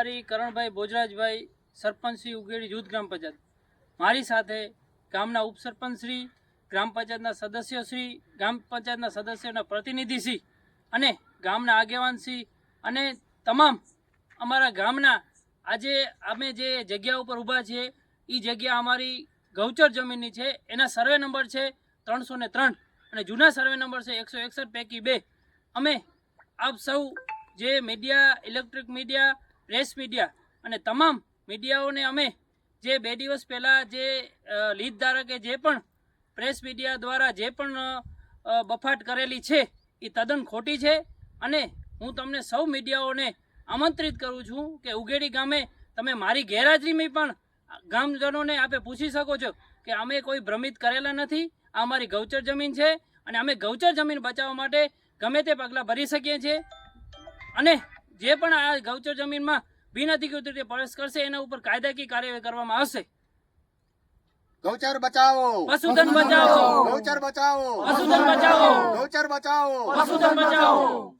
મારી કરણભાઈ ભોજરાજભાઈ સરપંચ શ્રી ઉગેડી જૂથ ગ્રામ પંચાયત. મારી સાથે ગામના ઉપસરપંચ શ્રી, ગ્રામ પંચાયતના સદસ્યો શ્રી, ગ્રામ પંચાયતના સદસ્યોના પ્રતિનિધિ શ્રી અને ગામના આગેવાન અને તમામ અમારા ગામના આજે અમે જે જગ્યા ઉપર ઊભા છીએ એ જગ્યા અમારી ગૌચર જમીનની છે. એના સર્વે નંબર છે ત્રણસો ને ત્રણ અને જૂના સર્વે નંબર છે એકસો એકસઠ પૈકી બે. અમે આપ સૌ જે media, electric media press media અને તમામ મીડિયાઓને અમે જે બે દિવસ પહેલાં જે લીધ ધારકે જે પણ પ્રેસ મીડિયા દ્વારા જે પણ બફાટ કરેલી છે, એ તદ્દન ખોટી છે અને હું તમને સૌ મીડિયાઓને આમંત્રિત કરું છું કે ઉગેડી ગામે તમે મારી ગેરહાજરીમાં પણ ગામજનોને આપે પૂછી શકો છો કે અમે કોઈ ભ્રમિત કરેલા નથી, આ અમારી ગૌચર જમીન છે અને અમે ગૌચર જમીન બચાવવા માટે ગમે તે પગલાં ભરી શકીએ છીએ. અને જે પણ આ ગૌચર જમીનમાં બિનઅધિકૃત રીતે પ્રવેશ કરશે એના ઉપર કાયદાકીય કાર્યવાહી કરવામાં આવશે. ગૌચર બચાવો. પશુધન બચાવો. ગૌચર બચાવો. પશુધન બચાવો. ગૌચર બચાવો. પશુધન બચાવો.